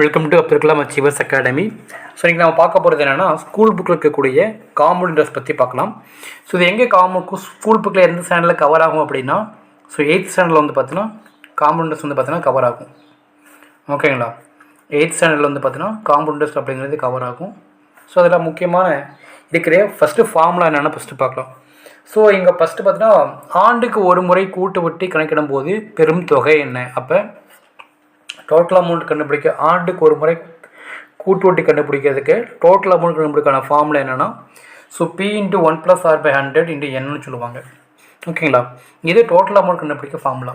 Welcome to Abdul achievers academy so இன்றைக்கி நம்ம பார்க்க போகிறது என்னென்னா ஸ்கூல் புக்கில் இருக்கக்கூடிய காமன் இன்ட்ரெஸ்ட் பற்றி பார்க்கலாம். ஸோ இது எங்கே காம்பவுண்ட் ஸ்கூல் புக்கில் எந்த ஸ்டாண்டர்டில் கவர் ஆகும் அப்படின்னா ஸோ எயித் ஸ்டாண்டர்டில் வந்து பார்த்தீங்கன்னா காமன் இன்ட்ரெஸ்ட் வந்து பார்த்தீங்கன்னா கவர் ஆகும். ஓகேங்களா எயித் ஸ்டாண்டர்டில் வந்து பார்த்தீங்கன்னா காமன் இன்ட்ரெஸ்ட் அப்படிங்கிறது கவர் ஆகும். ஸோ அதில் முக்கியமான இருக்கிற ஃபஸ்ட்டு ஃபார்முலா என்னென்னா ஃபஸ்ட்டு பார்க்கலாம். ஸோ இங்கே ஃபஸ்ட்டு பார்த்தீங்கன்னா ஆண்டுக்கு ஒரு முறை கூட்டு வட்டி கணக்கிடும் போது பெரும் தொகை என்ன? அப்போ டோட்டல் அமௌண்ட் கண்டுபிடிக்க ஆண்டுக்கு ஒரு முறை கூட்டுவட்டி கண்டுபிடிக்கிறதுக்கு டோட்டல் அமௌண்ட் கண்டுபிடிக்கான ஃபார்முலா என்னென்னா? So P into one plus R by hundred into என்னன்னு சொல்லுவாங்க. ஓகேங்களா இது டோட்டல் அமௌண்ட் கண்டுபிடிக்க ஃபார்முலா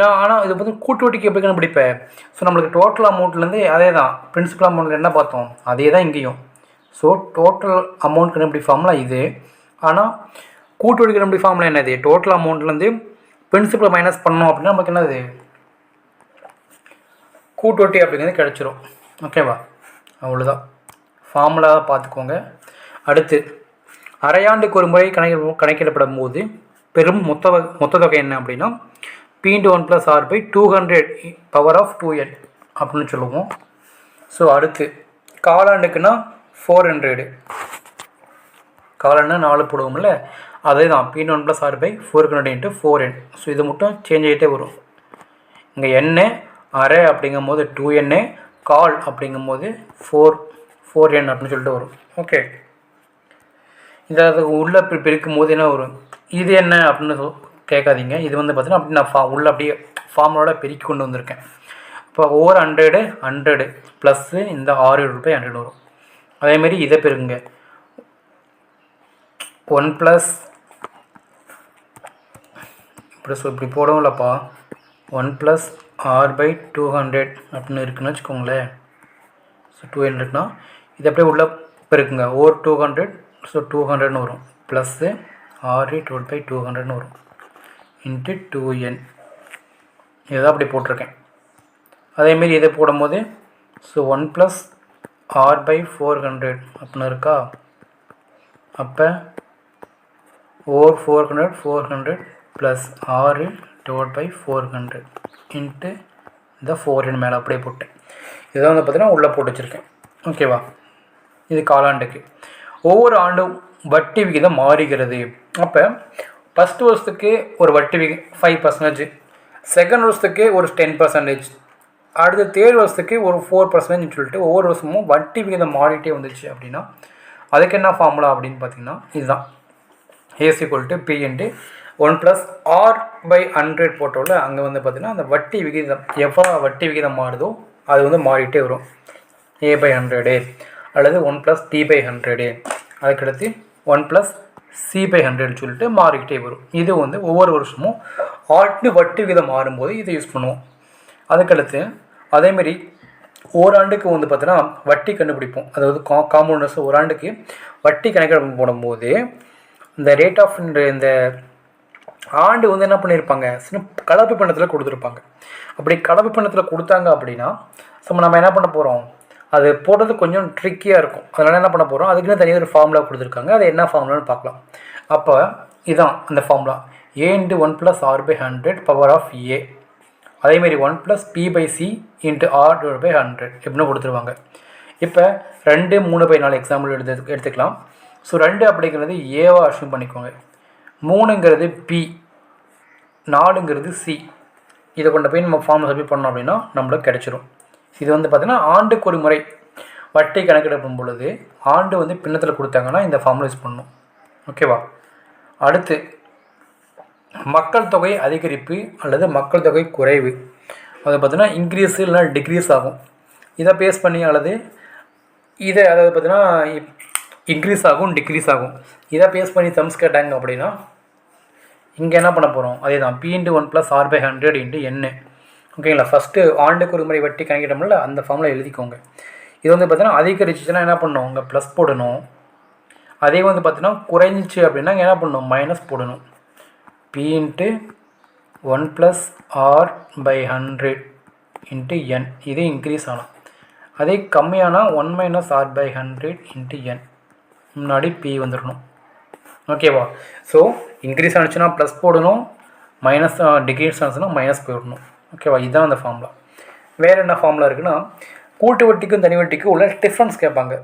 நான் ஆனால் இது வந்து கூட்டுவட்டிக்கு எப்படி கண்டுபிடிப்பேன் ஸோ நம்மளுக்கு டோட்டல் அமௌண்ட்லேருந்து அதே தான் பிரின்சிபல் அமௌண்ட்டில் என்ன பார்த்தோம்? அதே தான் இங்கேயும். ஸோ டோட்டல் அமௌண்ட் கண்டுபிடி ஃபார்முலா இது. ஆனால் கூட்டு வட்டி கண்டுபிடி ஃபார்முலா என்னது? டோட்டல் அமௌண்ட்லேருந்து பிரின்சிபல் மைனஸ் பண்ணோம் அப்படின்னா நமக்கு என்னது? கூட்டொட்டி அப்படிங்கிறது கிடச்சிரும். ஓகேவா அவ்வளோதான் ஃபார்முலாக பார்த்துக்கோங்க. அடுத்து அரையாண்டுக்கு ஒரு முறை கணக்கிட கணக்கிடப்படும் போது பெரும் மொத்த மொத்த தொகை என்ன அப்படின்னா P into one plus R by two hundred power of two N அப்படின்னு சொல்லுவோம். ஸோ அடுத்து காலாண்டுக்குன்னா ஃபோர் ஹண்ட்ரடு காலாண்டு நாலு போடுவோம்ல. அதே தான் P one plus R by four hundred into four N so இது மட்டும் சேஞ்ச் ஆகிட்டே வரும். இங்கே எண்ணெய் அரை அப்படிங்கும் போது டூ எண்ணு கால் அப்படிங்கும் போது ஃபோர் ஃபோர் என் அப்படின்னு சொல்லிட்டு வரும். ஓகே இதை அது உள்ளே பிரிக்கும் போது என்ன வரும்? இது என்ன அப்படின்னு கேட்காதீங்க. இது வந்து பார்த்தீங்கன்னா அப்படி நான் ஃபா உள்ளே அப்படியே ஃபார்முலோட பெருக்கி கொண்டு வந்திருக்கேன். இப்போ ஒவ்வொரு ஹண்ட்ரடு ஹண்ட்ரடு ப்ளஸ்ஸு இந்த ஆறு ரூபாய் ஹண்ட்ரட் வரும். அதேமாரி இதை பெருக்குங்க. ஒன் ப்ளஸ் இப்படி சொ இப்படி இல்லைப்பா one plus R by two hundred அப்படின்னு இருக்குன்னு வச்சுக்கோங்களேன். ஸோ டூ ஹண்ட்ரட்னா இது அப்படியே உள்ளே பெருக்குங்க. Or two hundred so two ஹண்ட்ரட்னு வரும். ப்ளஸ்ஸு ஆறு டுவெல் பை டூ ஹண்ட்ரட்னு வரும். இன்ட்டு டூ என் இதுதான் அப்படி போட்டிருக்கேன். அதேமாரி இதை போடும்போது so one plus R by four hundred அப்படின்னு இருக்கா? அப்போ or four hundred four hundred plus ஆறு divide by four hundred into இந்த ஃபோரின் மேலே அப்படியே போட்டேன் இதை வந்து பார்த்திங்கன்னா உள்ளே போட்டு வச்சுருக்கேன். ஓகேவா இது காலாண்டுக்கு. ஒவ்வொரு ஆண்டும் வட்டி விகிதம் மாறுகிறது. அப்போ ஃபஸ்ட் வருஷத்துக்கு ஒரு வட்டி விகி ஃபைவ் பர்சன்டேஜ் செகண்ட் வருஷத்துக்கு ஒரு டென் பர்சன்டேஜ் அடுத்த தேர்ட் வருஷத்துக்கு ஒரு ஃபோர் பர்சன்டேஜ் சொல்லிட்டு ஒவ்வொரு வருஷமும் வட்டி விகிதம் மாறிட்டே வந்துச்சு அப்படின்னா அதுக்கு என்ன ஃபார்முலா அப்படின்னு பார்த்தீங்கன்னா இதுதான். ஏசி கொல்ட்டு to one plus R by hundred போட்டோவில் அங்கே வந்து பார்த்திங்கன்னா அந்த வட்டி விகிதம் எவ்வளோ வட்டி விகிதம் மாறுதோ அது வந்து மாறிட்டே வரும். ஏ பை ஹண்ட்ரடு அல்லது one plus D by hundred அதுக்கடுத்து ஒன் ப்ளஸ் சி பை ஹண்ட்ரட்னு சொல்லிட்டு மாறிக்கிட்டே வரும். இது வந்து ஒவ்வொரு வருஷமும் ஆட்டு வட்டி விகிதம் மாறும்போது இதை யூஸ் பண்ணுவோம். அதுக்கடுத்து அதேமாரி ஓராண்டுக்கு வந்து பார்த்தீங்கன்னா வட்டி கண்டுபிடிப்போம். அதாவது கா காம்பவுண்டர்ஸ் ஒரு ஆண்டுக்கு வட்டி கணக்கெடுப்பு போடும்போது இந்த ரேட் ஆஃப் இந்த ஆண்டு வந்து என்ன பண்ணியிருப்பாங்க சின்ன கலப்பு பண்ணத்தில் கொடுத்துருப்பாங்க. அப்படி கலப்பு பண்ணத்தில் கொடுத்தாங்க அப்படின்னா ஸோ நம்ம என்ன பண்ண போகிறோம் அது போடுறது கொஞ்சம் ட்ரிக்கியாக இருக்கும். அதனால் என்ன பண்ண போகிறோம் அதுக்குன்னு தனியாக ஒரு ஃபார்முலா கொடுத்துருக்காங்க. அது என்ன ஃபார்முலான்னு பார்க்கலாம். அப்போ இதான் அந்த formula A into one plus R by hundred power of A அதேமாரி one plus B by C into R divide by hundred எப்படின்னு கொடுத்துருவாங்க. இப்போ ரெண்டு மூணு பை நாலு எக்ஸாம்பிள் எடுத்து எடுத்துக்கலாம். ஸோ ரெண்டு அப்படிங்கிறது ஏவா அஷ்யூம் பண்ணிக்கோங்க. மூணுங்கிறது பி நாலுங்கிறது சி இதை கொண்டு போய் நம்ம ஃபார்ம் சப்மிட் பண்ணோம் அப்படின்னா நம்மளுக்கு கிடச்சிரும். இது வந்து பார்த்திங்கன்னா ஆண்டுக்கு ஒரு முறை வட்டி கணக்கெடுக்கும் பொழுது ஆண்டு வந்து பின்னத்தில் கொடுத்தாங்கன்னா இந்த ஃபார்முலா யூஸ் பண்ணணும். ஓகேவா அடுத்து மக்கள் தொகை அதிகரிப்பு அல்லது மக்கள் தொகை குறைவு. அது பார்த்தீங்கன்னா இன்க்ரீஸ் இல்லைனா டிக்ரீஸ் ஆகும். இதை பேஸ் பண்ணி அல்லது இதை அதாவது பார்த்தீங்கன்னா இன்க்ரீஸ் ஆகும் டிக்ரீஸ் ஆகும். இதை பேஸ் பண்ணி சம்ஸ் கேட்டாங்க அப்படின்னா இங்கே என்ன பண்ண போகிறோம் அதே தான் P into one plus R by hundred into N ஓகேங்களா ஃபஸ்ட்டு ஆண்டுக்கு ஒரு முறை வட்டி கணக்கிட்டோம்ல அந்த ஃபார்மில் எழுதிக்கோங்க. இது வந்து பார்த்தீங்கன்னா அதிகரிச்சுன்னா என்ன பண்ணணும் ப்ளஸ் போடணும். அதே வந்து பார்த்தீங்கன்னா குறைஞ்சிச்சு அப்படின்னா என்ன பண்ணணும் மைனஸ் போடணும். P into one plus R by hundred into N இது இன்க்ரீஸ் ஆகலாம் அதே கம்மியானால் one minus R by hundred into N முன்னாடி பி வந்துடணும் ஓகேவா ஸோ இன்க்ரீஸ் ஆனிச்சுன்னா ப்ளஸ் போடணும் மைனஸ் டிகிரீஸ் ஆனிச்சுன்னா மைனஸ் போயிடணும். ஓகேவா இதுதான் அந்த ஃபார்முலா வேறு என்ன ஃபார்முலா இருக்குன்னா கூட்டு வட்டிக்கும் தனி வட்டிக்கும் உள்ள டிஃப்ரென்ஸ் கேட்பாங்க.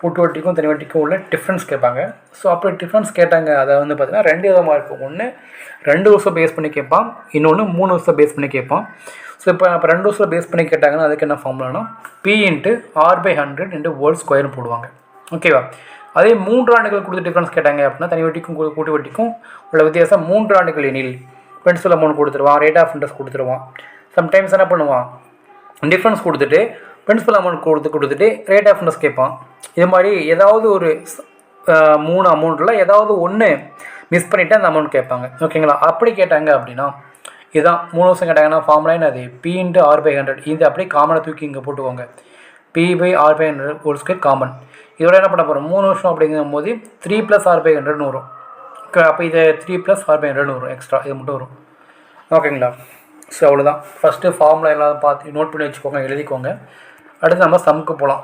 கூட்டு வட்டிக்கும் தனி வட்டிக்கும் உள்ள டிஃப்ரென்ஸ் கேட்பாங்க. ஸோ அப்படி டிஃப்ரென்ஸ் கேட்டாங்க. அதை வந்து பார்த்தீங்கன்னா ரெண்டு விதமாக இருக்கும் ஒன்று ரெண்டு வருஷம் பேஸ் பண்ணி கேட்பான். இன்னொன்று மூணு வருஷம் பேஸ் பண்ணி கேட்பான். ஸோ இப்போ இப்போ ரெண்டு வருஷம் பேஸ் பண்ணி கேட்டாங்கன்னா அதுக்கு என்ன ஃபார்முலானா P into R by hundred into whole ஸ்கொயர்னு போடுவாங்க. ஓகேவா அதே மூன்று ஆண்டுகள் கொடுத்து டிஃப்ரென்ஸ் கேட்டாங்க அப்படின்னா தனி வட்டிக்கும் கூ- கூட்டு வட்டிக்கும் உள்ள வித்தியாசம் மூன்று ஆண்டுகள் எனில் பிரின்சிபல் அமௌண்ட் கொடுத்துருவான் ரேட் ஆஃப் இன்ட்ரெஸ்ட் கொடுத்துருவான். சம்டைம்ஸ் என்ன பண்ணுவான்? டிஃப்ரென்ஸ் கொடுத்துட்டு பிரின்சிபல் அமௌண்ட் கொடுத்து கொடுத்துட்டு ரேட் ஆஃப் இன்ட்ரெஸ்ட் கேட்பான். இது மாதிரி ஏதாவது ஒரு மூணு அமௌண்ட்டில் ஏதாவது ஒன்று மிஸ் பண்ணிவிட்டு அந்த அமௌண்ட் கேட்பாங்க. ஓகேங்களா அப்படி கேட்டாங்க அப்படின்னா இதுதான் மூணு வருஷம் கேட்டாங்கன்னா ஃபார்முலா அது P into R by hundred இது அப்படியே காமனை தூக்கி இங்கே போட்டுக்கோங்க. P by R by hundred ஒரு ஸ்கொயர் காமன் இதோட என்ன பண்ண போகிறோம் மூணு வருஷம் அப்படிங்கும் போது த்ரீ ப்ளஸ் ஆர் பை ஹண்ட்ரட்னு வரும். அப்போ இது த்ரீ ப்ளஸ் ஆர் பை ஹண்ட்ரட்னு வரும் எக்ஸ்ட்ரா இது மட்டும் வரும். ஓகேங்களா? ஸோ அவ்வளோதான் ஃபஸ்ட்டு ஃபார்முலா எல்லாம் பார்த்து நோட் பண்ணி வச்சுக்கோங்க எழுதிக்கோங்க. அடுத்து நம்ம சம்க்கு போகலாம்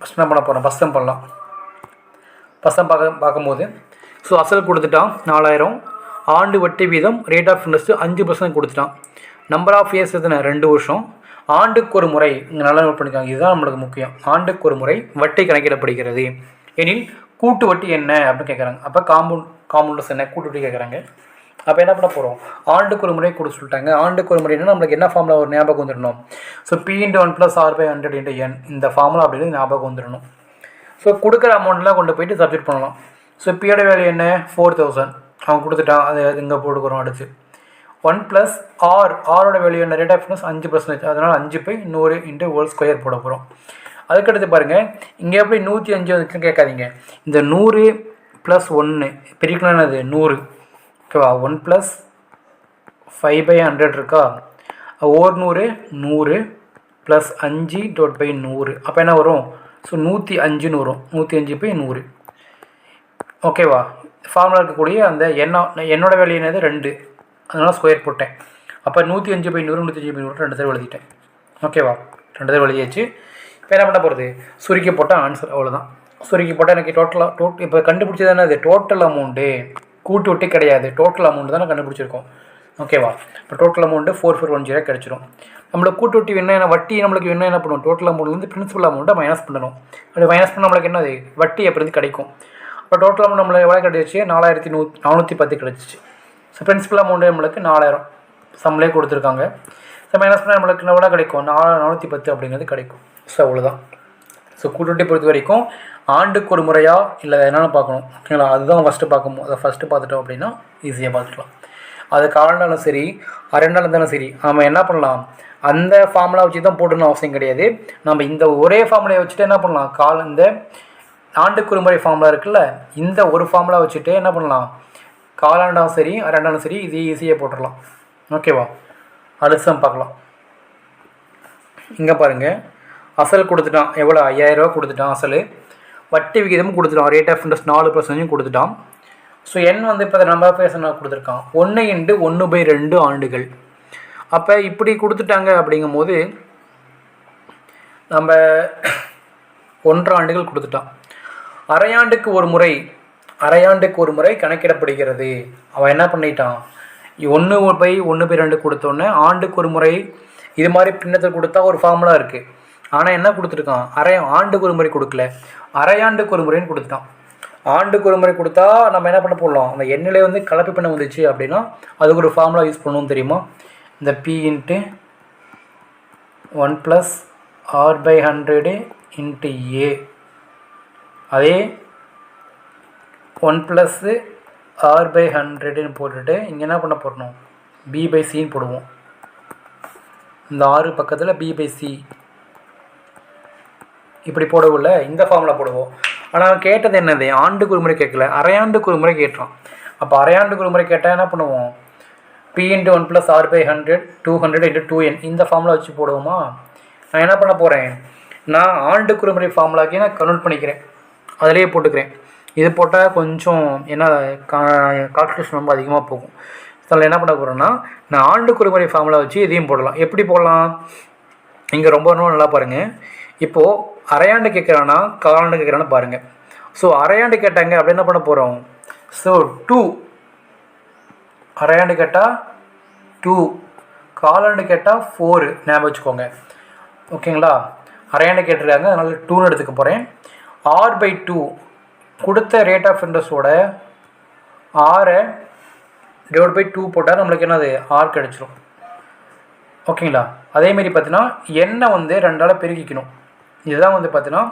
ஃபஸ்ட் என்ன பண்ண போகிறோம் ஃபஸ்ட் சம் பண்ணலாம். ஃபஸ்ட் சம் பார்க்க பார்க்கும்போது ஸோ அசல் கொடுத்துட்டான் நாலாயிரம். ஆண்டு வட்டி வீதம் ரேட் ஆஃப் இன்ட்ரெஸ்ட்டு அஞ்சு பர்சன்ட் கொடுத்துட்டான். நம்பர் ஆஃப் இயர்ஸ் எத்தனை? ரெண்டு வருஷம். ஆண்டுக்கு ஒரு முறை இங்கே நல்லா நோட் பண்ணிக்காங்க. இதுதான் நம்மளுக்கு முக்கியம். ஆண்டுக்கு ஒரு முறை வட்டி கணக்கிடப்படுகிறது. எனில் கூட்டு வட்டி என்ன அப்படின்னு கேட்குறாங்க அப்போ காம்பவுண்ட் காம்பவுண்டர்ஸ் என்ன? கூட்டு வட்டி கேட்குறாங்க அப்போ என்ன பண்ண போகிறோம் ஆண்டுக்கு ஒரு முறை கொடுத்து சொல்லிட்டாங்க. ஆண்டுக்கு ஒரு முறைன்னா நம்மளுக்கு என்ன ஃபார்முலா ஒரு ஞாபகம் வந்துடணும்? So P into one plus R by hundred into N இந்த ஃபார்முலா அப்படின்னு ஞாபகம் வந்துடணும். ஸோ கொடுக்குற அமௌண்ட்லாம் கொண்டு போயிட்டு சப்ஜெக்ட் பண்ணலாம். ஸோ பியோட வேல்யூ என்ன? ஃபோர் தௌசண்ட் அவன் கொடுத்துட்டான். அது இங்கே போட்டுக்கிறோம் அடுத்து. ஒன் ப்ளஸ் ஆர் ஆரோட வேல்யூ என்ன? ரேட் ஆஃப் இன்ட்ரெஸ்ட் அஞ்சு பர்சன்டேஜ் அதனால் அஞ்சு போய் நூறு இன்ட்டு ஹோல் ஸ்கொயர் போட போகிறோம் அதுக்கடுத்து பாருங்கள் இங்கே எப்படி நூற்றி அஞ்சு வந்துச்சுன்னு கேட்காதீங்க. இந்த நூறு ப்ளஸ் ஒன்று பிரிக்கலாம் நூறு. ஓகேவா one plus five by hundred இருக்கா? ஓர் நூறு நூறு ப்ளஸ் அஞ்சு டோட் பை நூறு. அப்போ என்ன வரும்? ஸோ நூற்றி அஞ்சுன்னு வரும். நூற்றி அஞ்சு பை நூறு. ஓகேவா ஃபார்முலா இருக்கக்கூடிய அந்த எண்ணோ என்னோட வேலையினது என்னது? ரெண்டு. அதனால் ஸ்கொயர் போட்டேன். அப்போ நூற்றி அஞ்சு பை நூறு நூற்றி அஞ்சு பை நூறு ரெண்டு தடவை எழுதிட்டேன். ஓகேவா ரெண்டு தடவை எழுதியாச்சு. இப்போ என்ன பண்ண போகிறது சுருக்கி போட்டால் ஆன்சர் அவ்வளோதான் சுருக்கி போட்டால் எனக்கு டோட்டலாக டோட் இப்போ கண்டுபிடிச்சது என்னது? டோட்டல் அமௌண்ட்டு கூட்டு வட்டி கிடையாது. டோட்டல் அமௌண்ட் தான் கண்டுபிடிச்சிருக்கோம். ஓகேவா இப்போ total amount four four one zero கிடச்சிரும். நம்மளுக்கு கூட்டு வட்டி என்ன என்ன? வட்டி நம்மளுக்கு என்ன என்ன பண்ணுவோம்? டோட்டல் அமௌண்ட்லேருந்து பிரின்சிபல் அமௌண்ட்டை மைனஸ் பண்ணணும். அப்படி மைனஸ் பண்ண நம்மளுக்கு என்னது? வட்டி எப்படி கிடைக்கும். இப்போ டோட்டல் அமௌண்ட் நம்மளுக்கு எவ்வளோ கிடச்சிச்சு? நாலாயிரத்தி நூ நானூற்றி பத்து கிடச்சிச்சு. ஸோ பிரின்சிபல் அமௌண்ட்டு நம்மளுக்கு நாலாயிரம். சம்பளே கொடுத்துருக்காங்க. ஸோ மைனஸ் பண்ண நம்மளுக்கு எவ்வளோ கிடைக்கும்? நாலு நானூற்றி பத்து அப்படிங்கிறது கிடைக்கும். ஸோ அவ்வளோதான் ஸோ கூட்டுவட்டி பொறுத்த வரைக்கும் ஆண்டுக்கு ஒரு முறையாக இல்லை என்னென்னு பார்க்கணும்? ஓகேங்களா? அதுதான் ஃபஸ்ட்டு பார்க்கணும் அதை ஃபஸ்ட்டு பார்த்துட்டோம் அப்படின்னா ஈஸியாக பார்த்துக்கலாம். அது காலண்டாலும் சரி அரண்டாலும் இருந்தாலும் சரி நம்ம என்ன பண்ணலாம்? அந்த ஃபார்முலா வச்சு தான் போடணும்னு அவசியம் கிடையாது. நம்ம இந்த ஒரே ஃபார்முலையை வச்சுட்டு என்ன பண்ணலாம்? கால இந்த ஆண்டுக்கு ஒரு முறை ஃபார்முலா இருக்குல்ல இந்த ஒரு ஃபார்முலா வச்சுட்டு என்ன பண்ணலாம்? காலாண்டாலும் சரி அரைண்டாலும் சரி இது ஈஸியாக போட்டுடலாம் ஓகேவா அலுசம் பார்க்கலாம். இங்கே பாருங்கள் அசல் கொடுத்துட்டான். எவ்வளோ ஐயாயிரரூவா கொடுத்துட்டான் அசல். வட்டி விகிதமும் கொடுத்துட்டான். ரேட் ஆஃப் இன்ட்ரெஸ்ட் நாலு பர்சன்டேஜும் கொடுத்துட்டான். ஸோ எண் வந்து இப்போ நம்ம பேசணும் கொடுத்துருக்கான். ஒன்று இண்டு ஒன்று பை ரெண்டு ஆண்டுகள். அப்போ இப்படி கொடுத்துட்டாங்க அப்படிங்கும்போது நம்ம ஒன்றரை ஆண்டுகள் கொடுத்துட்டான். அரையாண்டுக்கு ஒரு முறை அரையாண்டுக்கு ஒரு முறை கணக்கிடப்படுகிறது. அவன் என்ன பண்ணிட்டான்? ஒன்று பை ஒன்று பை ரெண்டு கொடுத்தோன்னே ஆண்டுக்கு ஒரு முறை இது மாதிரி பின்னத்தில் கொடுத்தா ஒரு ஃபார்முலா இருக்குது ஆனால் என்ன கொடுத்துருக்கான்? அரை ஆண்டுக்கு ஒரு முறை கொடுக்கல. அரையாண்டுக்கு ஒரு முறைன்னு கொடுத்துட்டான். ஆண்டுக்கு ஒரு முறை கொடுத்தா நம்ம என்ன பண்ண போடலாம்? அந்த எண்ணிலே வந்து கலப்பு பண்ண வந்துச்சு அப்படின்னா அதுக்கு ஒரு ஃபார்முலா யூஸ் பண்ணணும் தெரியுமா? இந்த P into one plus R by hundred into A அதே ஒன் ப்ளஸ்ஸு ஆர் பை ஹண்ட்ரடுன்னு போட்டுட்டு இங்கே என்ன பண்ண போடணும் பி பை சின்னு போடுவோம். இந்த ஆறு பக்கத்தில் பி பை சி இப்படி போடவில்ல இந்த ஃபார்மில் போடுவோம். ஆனால் அவன் கேட்டது என்னது? ஆண்டுக்கு ஒரு முறை கேட்கல. அரையாண்டுக்கு ஒரு முறை கேட்டான் அப்போ அரையாண்டுக்கு ஒரு முறை கேட்டால் என்ன பண்ணுவோம்? P into one plus R by hundred two hundred into two N இந்த ஃபார்முலா வச்சு போடுவோமா? நான் என்ன பண்ண போகிறேன் நான் ஆண்டுக்கு ஒரு முறை ஃபார்முலாக்கே நான் கன்வெர்ட் பண்ணிக்கிறேன். அதிலேயே போட்டுக்கிறேன். இது போட்டால் கொஞ்சம் என்ன கா கால்குலேஷன் ரொம்ப அதிகமாக போகும். அதனால் அதில் என்ன பண்ண போகிறேன்னா நான் ஆண்டுக்கு ஒரு முறை ஃபார்முலா வச்சு இதையும் போடலாம். எப்படி போடலாம்? இங்கே ரொம்ப ரொம்ப நல்லா பாருங்கள் இப்போது அரையாண்டு கேட்குறான்னா காலாண்டு கேட்குறான்னு பாருங்கள் ஸோ அரையாண்டு கேட்டாங்க அப்படி என்ன பண்ண போகிறோம் ஸோ டூ அரையாண்டு கேட்டால் டூ காலாண்டு கேட்டால் ஃபோரு ஞாபகம் வச்சுக்கோங்க. ஓகேங்களா அரையாண்டு கேட்டிருக்காங்க அதனால் டூன்னு எடுத்துக்க போகிறேன் ஆர் பை டூ கொடுத்த ரேட் ஆஃப் இன்ட்ரெஸ்ட்டோட ஆரை டிவைட் பை டூ போட்டால் நம்மளுக்கு என்னது? ஆர் கிடச்சிரும். ஓகேங்களா அதேமாரி பார்த்தீங்கன்னா எண்ணெய் வந்து ரெண்டால் பெருகிக்கணும் இதுதான் வந்து பார்த்தீங்கன்னா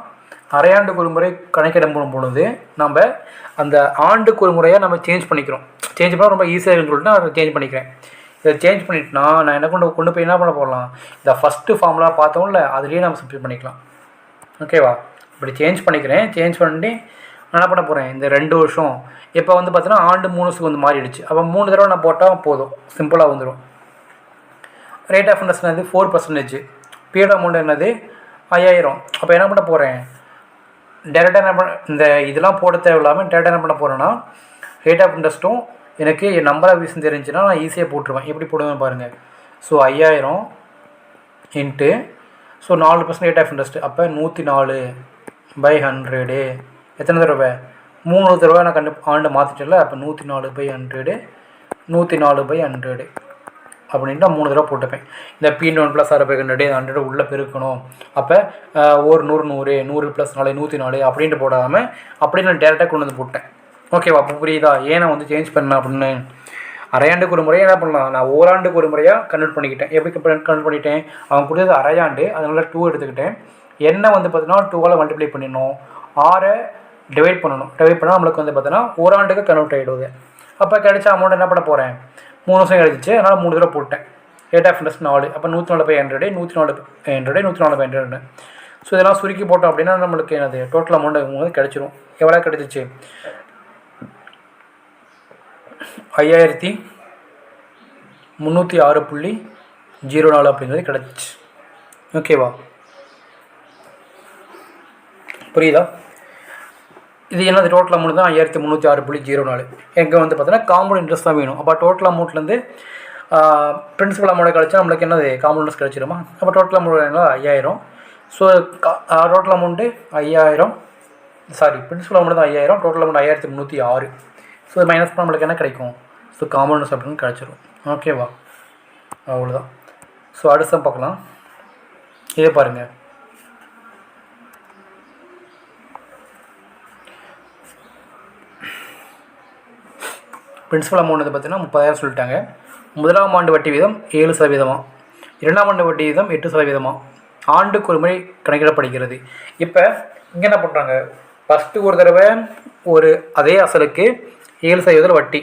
அரையாண்டுக்கு ஒரு முறை கணக்கிடம் பொழுது நம்ம அந்த ஆண்டுக்கு ஒரு முறையாக நம்ம சேஞ்ச் பண்ணிக்கிறோம். சேஞ்ச் பண்ணால் ரொம்ப ஈஸியாக இருக்குன்னு சொல்லிட்டு நான் சேஞ்ச் பண்ணிக்கிறேன். இதை சேஞ்ச் பண்ணிட்டுனா நான் என்ன கொண்டு கொண்டு போய் என்ன பண்ண போடலாம் இந்த ஃபஸ்ட்டு ஃபார்முலா பார்த்தோம்ல அதுலேயே நம்ம சப்ஸ்டியூட் பண்ணிக்கலாம். ஓகேவா இப்படி சேஞ்ச் பண்ணிக்கிறேன். சேஞ்ச் பண்ணி நான் என்ன பண்ண போகிறேன் இந்த ரெண்டு வருஷம். இப்போ வந்து பார்த்தீங்கன்னா ஆண்டு மூணு வருஷத்துக்கு வந்து மாறிடுச்சு. அப்போ மூணு தடவை நான் போட்டால் போதும். சிம்பிளாக வந்துடும் ரேட் ஆஃப் இன்ட்ரெஸ்ட் என்னது? ஃபோர் பர்சன்டேஜ் பீரியட் அமௌண்ட் என்னது? ஐயாயிரம். அப்போ என்ன பண்ண போகிறேன் டேரெக்டாக என்ன பண்ண இந்த இதெல்லாம் போட தேவையில்லாமல் டேரெக்டாக என்ன பண்ண போகிறேன்னா ரேட் ஆஃப் இன்ட்ரெஸ்ட்டும் எனக்கு என் நம்பர் ஆஃப் விஷயம் தெரிஞ்சுன்னா நான் ஈஸியாக போட்டுருவேன். எப்படி போடுவேன் பாருங்கள் ஸோ ஐயாயிரம் இன்ட்டு ஸோ நாலு பர்சன்ட் ரேட் ஆஃப் இன்ட்ரெஸ்ட் அப்போ நூற்றி நாலு பை ஹண்ட்ரடு எத்தனை தடவை? மூணு தடவை நான் கண்டு ஆண்டு மாற்றிட்டல அப்போ நூற்றி நாலு பை ஹண்ட்ரடு நூற்றி நாலு பை ஹண்ட்ரடு அப்படின்ட்டு நான் மூணு தடவை போட்டுப்பேன் இந்த பின் ஒன் ப்ளஸ் ஆறு பை ஹண்ட்ரடு ஹண்ட்ரட் உள்ளே பெருக்கணும். அப்போ ஒரு நூறு நூறு நூறு ப்ளஸ் நாலு நூற்றி நாலு அப்படின்ட்டு போடாமல் அப்படியே நான் டேரெக்டாக கொண்டு வந்து போட்டேன். ஓகேவா அப்போ புரியுதா? ஏன் நான் வந்து சேஞ்ச் பண்ணேன் அப்படின்னு? அரையாண்டுக்கு ஒரு முறையாக என்ன பண்ணலாம்? நான் ஓராண்டுக்கு ஒரு முறையாக கன்வெர்ட் பண்ணிக்கிட்டேன். எப்படி கன்வெர்ட் பண்ணிட்டேன்? அவன் கொடுத்தது அரையாண்டு அதனால டூ எடுத்துக்கிட்டேன். என்ன வந்து பார்த்தீங்கன்னா டூவால் மல்டிப்ளை பண்ணிடணும். ஆறை டிவைட் பண்ணணும். டிவைட் பண்ணால் நம்மளுக்கு வந்து பார்த்தீங்கன்னா ஓராண்டுக்கு கன்வெர்ட் ஆகிடுவது அப்போ கிடைச்ச அமௌண்ட் என்ன பண்ண போகிறேன் மூணு வருஷம் கிடச்சிச்சு அதனால் மூணு தடவை போட்டேன். ரேட் ஆஃப் இன்ட்ரெஸ்ட் நாலு. அப்போ நூற்றி நாலு பை ஹண்ட்ரடு நூற்றி நாலு ஹண்ட்ரடு நூற்றி நாலு பை ஹண்ட்ரடு ஸோ இதெல்லாம் சுருக்கி போட்டோம் அப்படின்னா நம்மளுக்கு என்னது? டோட்டல் அமௌண்ட் போது கிடச்சிரும். எவ்வளோ கிடச்சிச்சு? ஐயாயிரத்தி முந்நூற்றி ஆறு புள்ளி ஜீரோ நாலு அப்படிங்கிறது கிடச்சிச்சு ஓகேவா புரியுதா? இது என்னது? டோட்டல் அமௌண்ட் தான் ஐயாயிரத்தி முந்நூற்றி ஆறு புள்ளி ஜீரோ நாலு. எங்கே வந்து பார்த்தீங்கன்னா காம்பவுண்ட் இன்ட்ரெஸ்ட் தான் வேணும். அப்போ டோட்டல் அமௌண்ட்லேருந்து பிரின்சிபல் அமௌண்ட் கிடச்சா நம்மளுக்கு என்னது? காம்பவுண்ட் இன்ட்ரெஸ்ட் கிடச்சிருமா? அப்போ டோட்டல் அமௌண்ட் என்ன ஐயாயிரம். ஸோ டோட்டல் அமௌண்ட்டு ஐயாயிரம். சாரி பிரின்சிபல் அமௌண்ட் தான் ஐயாயிரம் டோட்டல் அமௌண்ட் ஐயாயிரத்தி முந்நூற்றி ஆறு. ஸோ மைனஸ் நம்மளுக்கு என்ன கிடைக்கும்? ஸோ காம்பவுண்ட் அப்படின்னு கிடச்சிரும். ஓகேவா அவ்வளோதான் ஸோ அடுத்த பார்க்கலாம். இதே பாருங்கள் பிரின்சிபல் அமௌண்ட் வந்து பார்த்தீங்கன்னா முப்பதாயிரம் சொல்லிட்டாங்க. முதலாம் ஆண்டு வட்டி வீதம் ஏழு சதவீதமாக இரண்டாம் ஆண்டு வட்டி வீதம் எட்டு சதவீதமாக ஆண்டுக்கு ஒரு முறை கணக்கிடப்படுகிறது. இப்போ இங்கே என்ன பண்ணுறாங்க ஃபஸ்ட்டு ஒரு தடவை ஒரு அதே அசலுக்கு ஏழு சதவீதம் வட்டி.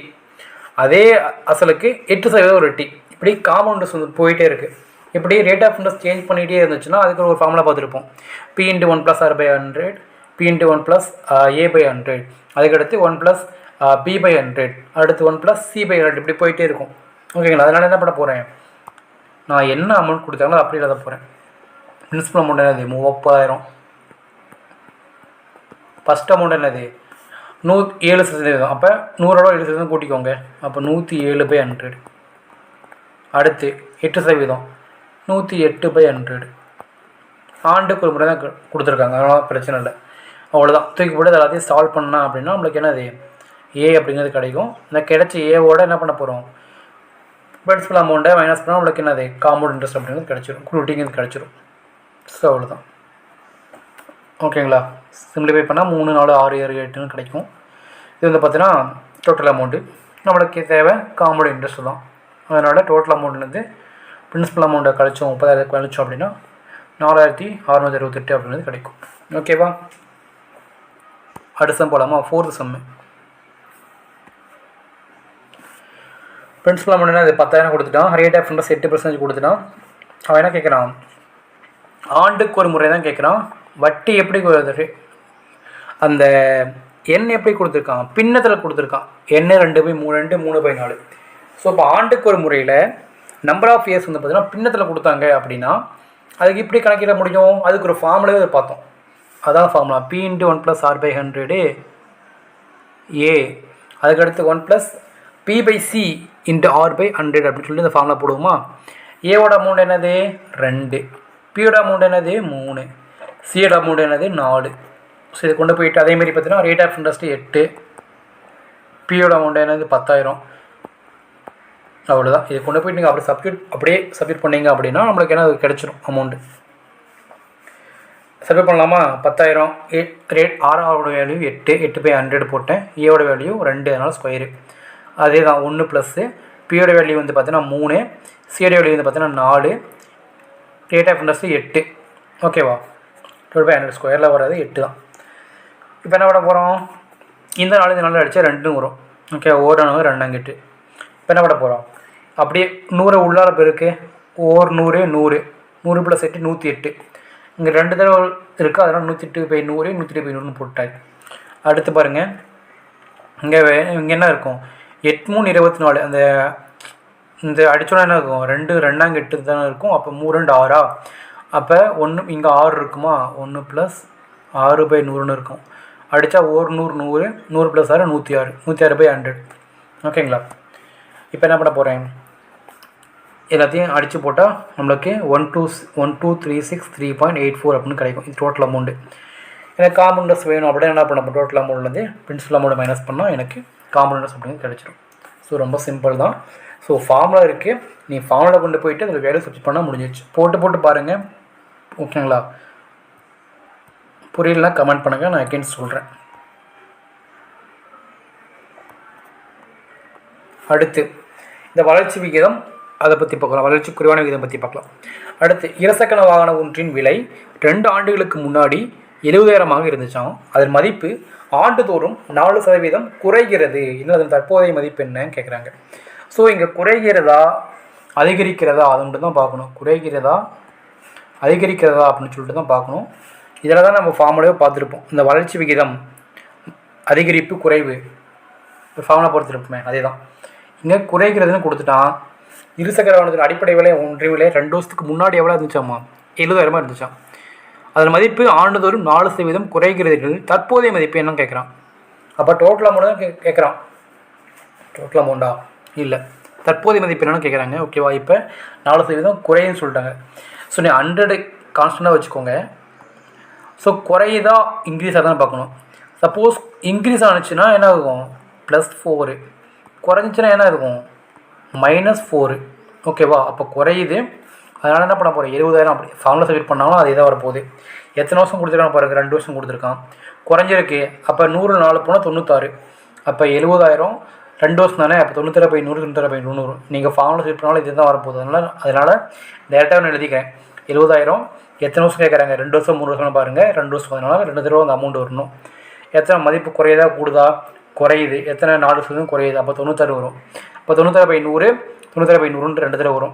அதே அசலுக்கு எட்டு சதவீதம் ஒரு வட்டி. இப்படி காம்பவுண்டர்ஸ் வந்து போயிட்டே இருக்குது இப்படி ரேட் ஆஃப் இன்ட்ரெஸ்ட் சேஞ்ச் பண்ணிகிட்டே இருந்துச்சுன்னா அதுக்கு ஒரு ஃபார்முலா பார்த்துருப்போம். P into one plus R by hundred P into one plus A by hundred அதுக்கடுத்து one plus B by hundred அடுத்து one plus C by hundred இப்படி போயிட்டே இருக்கும். ஓகேங்களா அதனால் என்ன பண்ண போகிறேன் நான் என்ன அமௌண்ட் கொடுத்தாங்களோ அப்படி எழுத போகிறேன் பிரின்சிபல் அமௌண்ட் என்னது? மூவப்பாயிரம் ஃபஸ்ட் அமௌண்ட் என்னது? நூ ஏழு சதவீதம். அப்போ நூறுரூவா ஏழு சதவீதம் கூட்டிக்கோங்க. அப்போ நூற்றி ஏழு பை ஹண்ட்ரட் அடுத்து எட்டு சதவீதம். நூற்றி எட்டு பை ஹண்ட்ரட் ஆண்டுக்கு ஒரு முறை தான் கொடுத்துருக்காங்க. அதனால் பிரச்சனை இல்லை. அவ்வளோதான் தூக்கி போட்டு எல்லாத்தையும் சால்வ் பண்ணால் அப்படின்னா நம்மளுக்கு என்னது? ஏ அப்படிங்கிறது கிடைக்கும். இந்த கிடைச்ச ஏவோட என்ன பண்ண போகிறோம் பிரின்சிபல் அமௌண்ட்டை மைனஸ் பண்ணால் நம்மளுக்கு என்னது? காம்பவுண்ட் இன்ட்ரெஸ்ட் அப்படிங்கிறது கிடச்சிரும். குளூட்டிங்கிறது கிடச்சிரும். ஸோ அவ்வளோதான் ஓகேங்களா சிம்பிளிஃபை பண்ணால் மூணு நாலு ஆறு ஏழு எட்டுன்னு கிடைக்கும். இது வந்து பார்த்தீங்கன்னா டோட்டல் அமௌண்ட்டு நம்மளுக்கு தேவை காம்பவுண்ட் இன்ட்ரெஸ்ட் தான். அதனால் டோட்டல் அமௌண்ட்லேருந்து பிரின்சிபல் அமௌண்ட்டை கழிச்சோம் முப்பதாயிரத்துக்கு கழிச்சோம் அப்படின்னா நாலாயிரத்தி அறநூற்றி அறுபத்தெட்டு அப்படின்றது கிடைக்கும். ஓகேவா அடுத்த சம் போகலாமா ஃபோர்த்து சம்மு பிரின்சிபல் அமௌண்ட் அது பத்தாயிரம் கொடுத்துட்டான். ரேட் ஆஃப் இன்ட்ரெஸ்ட் எட்டு பர்சன்டேஜ் கொடுத்துட்டான். அவன் என்ன கேட்குறான் ஆண்டுக்கு ஒரு முறை தான் கேட்குறான் வட்டி எப்படி அந்த எண் எப்படி கொடுத்துருக்கான்? பின்னத்தில் கொடுத்துருக்கான். எண்ணெய் ரெண்டு பை மூணு ரெண்டு மூணு பை நாலு. ஸோ இப்போ ஆண்டுக்கு ஒரு முறையில் நம்பர் ஆஃப் இயர்ஸ் வந்து பார்த்தீங்கன்னா பின்னத்தில் கொடுத்தாங்க அப்படின்னா அதுக்கு இப்படி கணக்கிட முடியும்? அதுக்கு ஒரு ஃபார்முலாவே பார்த்தோம். அதான் formula P into one plus R by hundred A அதுக்கடுத்து one plus B by C into R by hundred அப்படின்னு சொல்லி இந்த ஃபார்முலா போடுவோமா? ஏவோட அமௌண்ட் என்னது? ரெண்டு. பியோட அமௌண்ட் என்னது? மூணு. சியோட அமௌண்ட் என்னது? நாலு. ஸோ இதை கொண்டு போயிட்டு அதேமாரி பார்த்தீங்கன்னா ரேட் ஆஃப் இன்ட்ரெஸ்ட் எட்டு. பியோட அமௌண்ட் என்னது? பத்தாயிரம். அவ்வளோதான் இதை கொண்டு போயிட்டு நீங்கள் அப்படி சப்ஸ்டியூட் அப்படியே சப்ஸ்டியூட் பண்ணீங்க அப்படின்னா நம்மளுக்கு என்ன அது கிடச்சிரும் அமௌண்ட்டு சப்ளை பண்ணலாமா? பத்தாயிரம். ரேட் ஆறாவோட வேல்யூ எட்டு. எட்டு பை ஹண்ட்ரட் போட்டேன். ஏவோட வேல்யூ ரெண்டு. அதனால் ஸ்கொயரு அதே தான் ஒன்று ப்ளஸ்ஸு பியோட வேல்யூ வந்து பார்த்தீங்கன்னா மூணு. சியோட வேல்யூ வந்து பார்த்தீங்கன்னா நாலு. ரேட் ஆஃப் இன்ட்ரெஸ்ட்டு எட்டு. ஓகேவா டுவெல் பை ஹண்ட்ரட் ஸ்கொயரில் வர்றது எட்டு தான் இப்போ என்ன பண்ண போகிறோம் இந்த நாலு இந்த நாலு அடித்தா ரெண்டும் வரும். ஓகே ஓர் நாலு ரெண்டாங்கிட்டு இப்போ என்ன பண்ண போகிறோம் அப்படியே நூறு உள்ளார பெருக்கு. ஓர் நூறு நூறு. நூறு ப்ளஸ் எட்டு நூற்றி எட்டு. இங்கே ரெண்டு தடவை இருக்குது அதனால் நூற்றி எட்டு பை நூறு நூற்றி எட்டு பை நூறுன்னு போட்டாங்க அடுத்து பாருங்கள் இங்கே இங்கே என்ன இருக்கும்? எட்டு மூணு இருபத்தி நாலு. அந்த இந்த அடிச்சோன்னா என்ன இருக்கும்? ரெண்டு ரெண்டாங்க எட்டு தானே இருக்கும். அப்போ மூணு ரெண்டு ஆறா? அப்போ ஒன்று இங்கே ஆறு இருக்குமா? ஒன்று ப்ளஸ் ஆறு பை நூறுன்னு இருக்கும். அடித்தா ஒரு நூறு நூறு நூறு ப்ளஸ் ஆறு நூற்றி ஆறு. நூற்றி ஆறு பை ஹண்ட்ரட் ஓகேங்களா இப்போ என்ன பண்ண போகிறேன் எல்லாத்தையும் அடித்து போட்டால் நம்மளுக்கு one two one two three six three point eight four அப்படின்னு கிடைக்கும். இது டோட்டல் அமௌண்ட்டு எனக்கு காமன் ட்ரெஸ் வேணும் அப்படின்னா என்ன பண்ண டோட்டல் அமௌண்ட்லேருந்து பிரின்சிபல் அமௌண்ட் மைனஸ் பண்ணால் எனக்கு காமன் அப்படின்னு கிடச்சிடும் ஸோ ரொம்ப சிம்பிள் தான். ஸோ ஃபார்முலா இருக்குது நீ ஃபார்முலா கொண்டு போயிட்டு அதில் வேலை சப்ஜெக்ட் பண்ணால் முடிஞ்சிச்சு போட்டு போட்டு பாருங்கள் ஓகேங்களா புரியலனா கமெண்ட் பண்ணுங்கள் நான் அகெயின்ஸ்ட் சொல்கிறேன் அடுத்து இந்த வளர்ச்சி விகிதம் அதை பற்றி பார்க்கலாம். வளர்ச்சி குறைவான விகிதம் பற்றி பார்க்கலாம். அடுத்து இருசக்கர வாகன ஒன்றின் விலை ரெண்டு ஆண்டுகளுக்கு முன்னாடி எழுபதாயிரமாக இருந்துச்சாம். அதன் மதிப்பு ஆண்டுதோறும் நாலு சதவீதம் குறைகிறது. இன்னும் அதன் தற்போதைய மதிப்பு என்னன்னு கேட்குறாங்க ஸோ இங்கே குறைகிறதா அதிகரிக்கிறதா அது மட்டும் தான் பார்க்கணும். குறைகிறதா அதிகரிக்கிறதா அப்படின்னு சொல்லிட்டு தான் பார்க்கணும். இதில் தான் நம்ம ஃபார்முலாவே பார்த்துருப்போம். இந்த வளர்ச்சி விகிதம் அதிகரிப்பு குறைவு ஃபார்முலா பொறுத்திருப்போமே அதே தான் இங்கே குறைகிறதுன்னு கொடுத்துட்டான் இருசக்கர வாகனத்தின் அடிப்படை விலை ஒன்றிய விலை ரெண்டு வருஷத்துக்கு முன்னாடி எவ்வளோ இருந்துச்சாம்மா? எழுபதாயிரமா இருந்துச்சான் அதன் மதிப்பு ஆண்டுதோறும் நாலு சதவீதம் குறைகிறது தற்போதைய மதிப்பு என்னன்னு கேட்குறான். அப்போ டோட்டல் அமௌண்ட் தான் கே கேட்குறான். டோட்டல் அமௌண்ட்டா இல்லை. தற்போதைய மதிப்பு என்னென்னு கேட்குறாங்க. ஓகேவா இப்போ நாலு சதவீதம் குறையுன்னு சொல்லிட்டாங்க. ஸோ நீ ஹண்ட்ரடு கான்ஸ்டண்ட்டாக வச்சுக்கோங்க. ஸோ குறையுதா இன்க்ரீஸ் ஆகுதான்னு பார்க்கணும். சப்போஸ் இன்க்ரீஸ் ஆனிச்சுன்னா என்ன ஆகும்? ப்ளஸ் ஃபோரு குறைஞ்சிச்சுன்னா என்ன இருக்கும் மைனஸ் ஃபோரு ஓகேவா அப்போ குறையுது. அதனால் என்ன பண்ண போகிறேன் எழுபதாயிரம் அப்படி ஃபார்மில் சப்மிட் பண்ணாலும் அதே தான் வரப்போகுது. எத்தனை வருஷம் கொடுத்துருக்கான் பாருங்கள் ரெண்டு வருஷம் கொடுத்துருக்கான். குறைஞ்சிருக்கு. அப்போ நூறு நாலு போனால் தொண்ணூத்தாறு. அப்போ எழுபதாயிரம் ரெண்டு வருஷம் தானே? அப்போ தொண்ணூத்தாறு பை நூறு தொண்ணூத்தாறு பை நூறு. நீங்கள் ஃபார்மில் சப்மிட் பண்ணாலும் இது தான் வரப்போகுது. அதனால் அதனால் டேரெக்டாக நான் எழுதிக்கிறேன். எழுபதாயிரம் எத்தனை வருஷம் கேட்குறாங்க ரெண்டு வருஷம் மூணு வருஷம்னு பாருங்கள் ரெண்டு வருஷம் அதனால் ரெண்டு தடவை அந்த அமௌண்ட் வரணும். எத்தனை மதிப்பு குறையுதா? கூடுதா? குறையுது. எத்தனை நாலு சதவீதம் குறையுது. அப்போ தொண்ணூத்தாறு வரும். அப்போ தொண்ணூத்தாறு பை நூறு தொண்ணூத்தாறு பை நூறுன்னு ரெண்டு தடவை வரும்.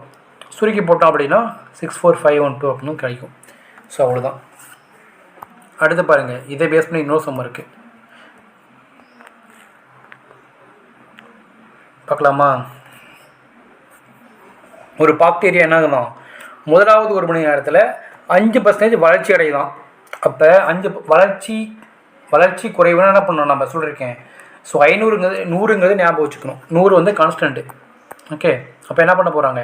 சுருக்கி போட்டோம் அப்படின்னா six four five one two அப்படின்னு கிடைக்கும். ஸோ அவ்வளோதான் அடுத்து பாருங்கள் இதை பேஸ் பண்ணி இன்னொரு சம் இருக்குது பார்க்கலாமா? ஒரு பாக்டீரியா என்ன ஆகுதான் முதலாவது ஒரு மணி நேரத்தில் அஞ்சு பர்சன்டேஜ் வளர்ச்சி அடையலாம் அப்போ அஞ்சு வளர்ச்சி வளர்ச்சி குறைவுன்னு என்ன பண்ணணும் நம்ம சொல்லியிருக்கேன் ஸோ ஐநூறுங்கிறது நூறுங்கிறது ஞாபகம் வச்சுக்கணும். நூறு வந்து கான்ஸ்டன்ட்டு ஓகே அப்போ என்ன பண்ண போகிறாங்க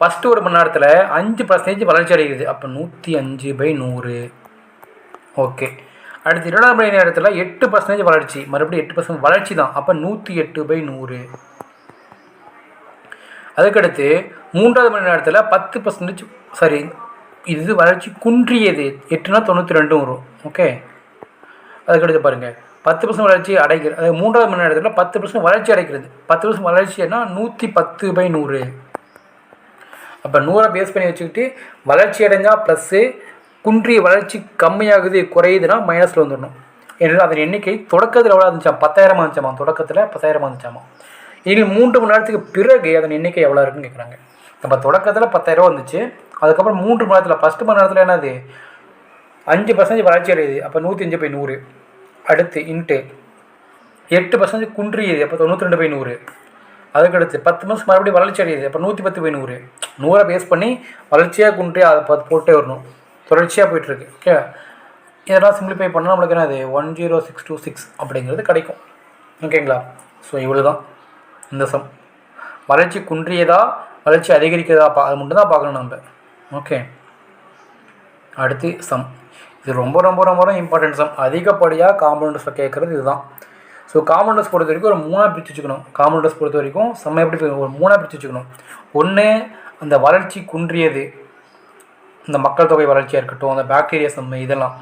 ஃபஸ்ட்டு ஒரு மணி நேரத்தில் அஞ்சு பர்சன்டேஜ் வளர்ச்சி அடைகிறது அப்போ நூற்றி அஞ்சு பை நூறு. ஓகே அடுத்து இரண்டாவது மணி நேரத்தில் எட்டு பர்சன்டேஜ் வளர்ச்சி. மறுபடியும் எட்டு பர்சன்ட் வளர்ச்சி தான். அப்போ நூற்றி எட்டு பை நூறு. அதுக்கடுத்து மூன்றாவது மணி நேரத்தில் பத்து பர்சன்டேஜ் சாரி இது வளர்ச்சி குன்றியது. எட்டுனா தொண்ணூற்றி ரெண்டும் வரும். ஓகே அதுக்கடுத்து பாருங்கள் பத்து பர்சன்ட் வளர்ச்சி அடைக்கிறது அது மூன்றாவது மணி நேரத்தில் பத்து பர்சன்ட் வளர்ச்சி அடைக்கிறது பத்து பர்சன்ட் வளர்ச்சின்னா நூற்றி பத்து பை நூறு. அப்போ நூறை பேஸ் பண்ணி வச்சுக்கிட்டு வளர்ச்சி அடைஞ்சால் ப்ளஸ்ஸு குன்றிய வளர்ச்சி கம்மியாகுது குறையுதுன்னா மைனஸில் வந்துடணும் ஏன்னா அதன் எண்ணிக்கை தொடக்கத்தில் எவ்வளோ இருந்துச்சாம்? பத்தாயிரமா இருந்துச்சாமா? தொடக்கத்தில் பத்தாயிரமா இருந்துச்சாமா? இனி மூன்று மணி நேரத்துக்கு பிறகு அதன் எண்ணிக்கை எவ்வளோ இருக்குன்னு கேட்குறாங்க நம்ம தொடக்கத்தில் பத்தாயிரரூவா வந்துச்சு. அதுக்கப்புறம் மூன்று மணி நேரத்தில் ஃபஸ்ட்டு மணி நேரத்தில் என்னது? அஞ்சு பர்சன்டேஜ் வளர்ச்சி அடையுது. அப்போ நூற்றி அஞ்சு பை நூறு. அடுத்து இன்ட்டு எட்டு பர்சன்டேஜ் குன்றியது அப்போ தொண்ணூற்றி ரெண்டு பை நூறு. அதுக்கடுத்து பத்து மாதம் மறுபடியும் வளர்ச்சி அடையுது. அப்போ நூற்றி பத்து பை நூறு நூறை பேஸ் பண்ணி வளர்ச்சியாக குன்றி அதை பார்த்து போட்டே வரணும். தொடர்ச்சியாக போயிட்டுருக்கு. ஓகே இதெல்லாம் சிம்பிளிஃபை பண்ணால் நம்மளுக்கு என்னது one zero six two six அப்படிங்கிறது கிடைக்கும். ஓகேங்களா ஸோ இவ்வளோ தான் இந்த சம் வளர்ச்சி குன்றியதா? வளர்ச்சி அதிகரிக்கிறதா பா அது மட்டும் தான் பார்க்கணும் நம்ம. ஓகே அடுத்து சம் இது ரொம்ப ரொம்ப ரொம்ப ரொம்ப இம்பார்ட்டன்ட் சம் அதிகப்படியாக காம்பவுண்ட்ஸை கேட்குறது இதுதான். ஸோ காம்பவுண்டர்ஸ் பொறுத்த வரைக்கும் ஒரு மூணாக பிரித்து வச்சுக்கணும். காம்பவுண்டர்ஸ் பொறுத்த வரைக்கும் செம்ம எப்படி ஒரு மூணாக பிரித்து வச்சுக்கணும். ஒன்று அந்த வளர்ச்சி குன்றியது. இந்த மக்கள் தொகை வளர்ச்சியாக இருக்கட்டும் அந்த பாக்டீரியா செம்ம இதெல்லாம்.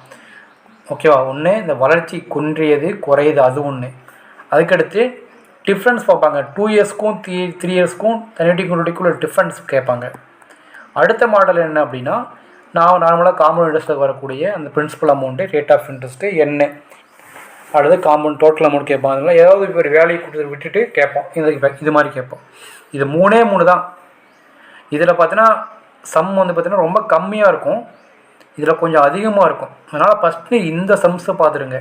ஓகேவா ஒன்று இந்த வளர்ச்சி குன்றியது குறையுது அது ஒன்று அதுக்கடுத்து டிஃப்ரென்ஸ் பார்ப்பாங்க. டூ இயர்ஸ்க்கும் த்ரீ த்ரீ இயர்ஸ்க்கும் தனிட்டி குருட்டிக்குள்ள டிஃப்ரென்ஸ் கேட்பாங்க. அடுத்த மாடல் என்ன அப்படின்னா நான் நார்மலாக காமன் இன்ட்ரெஸ்ட்டில் வரக்கூடிய அந்த principal amount rate of interest என்ன அடுத்து காம்பவுண்ட் டோட்டல் அமௌண்ட் கேட்பான். அதனால் ஏதாவது ஒரு வேலையை கொடுத்து விட்டுட்டு கேட்போம் இது இது மாதிரி கேட்போம் இது மூணே மூணு தான். இதில் பார்த்தீங்கன்னா சம் வந்து பார்த்தீங்கன்னா ரொம்ப கம்மியாக இருக்கும். இதில் கொஞ்சம் அதிகமாக இருக்கும். அதனால் ஃபஸ்ட்டு இந்த சம்ஸை பார்த்துருங்க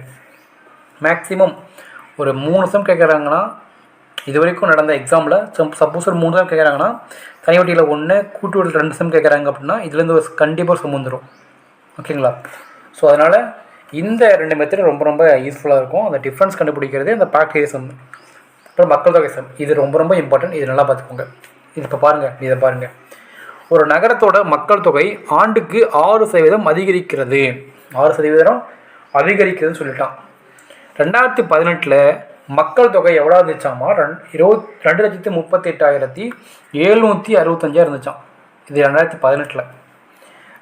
மேக்ஸிமம் ஒரு மூணு சம் கேட்குறாங்கன்னா இது வரைக்கும் நடந்த எக்ஸாமில் சம் சப்போஸ் ஒரு மூணு சம் கேட்குறாங்கன்னா தனி வட்டியில் ஒன்று கூட்டு வட்டியில் ரெண்டு சம் கேட்குறாங்க அப்படின்னா இதுலேருந்து ஒரு கண்டிப்பாக சம் வந்துடும் ஓகேங்களா ஸோ அதனால் இந்த ரெண்டு மெத்தட் ரொம்ப ரொம்ப யூஸ்ஃபுல்லாக இருக்கும். அந்த டிஃப்ரென்ஸ் கண்டுபிடிக்கிறது அந்த பாக்டீரியசம் அப்புறம் மக்கள் தொகை சம் இது ரொம்ப ரொம்ப இம்பார்ட்டன்ட் இது நல்லா பார்த்துக்கோங்க. இது இப்போ பாருங்கள் இதை பாருங்கள் ஒரு நகரத்தோட மக்கள் தொகை ஆண்டுக்கு ஆறு சதவீதம் அதிகரிக்கிறது. ஆறு சதவீதம் அதிகரிக்கிறதுன்னு சொல்லிட்டான். ரெண்டாயிரத்தி பதினெட்டில் மக்கள் தொகை எவ்வளோ இருந்துச்சாமா ரெண் இருபத் ரெண்டு லட்சத்தி முப்பத்தெட்டாயிரத்தி எழுநூற்றி அறுபத்தஞ்சாக இருந்துச்சான் இது ரெண்டாயிரத்தி பதினெட்டில்.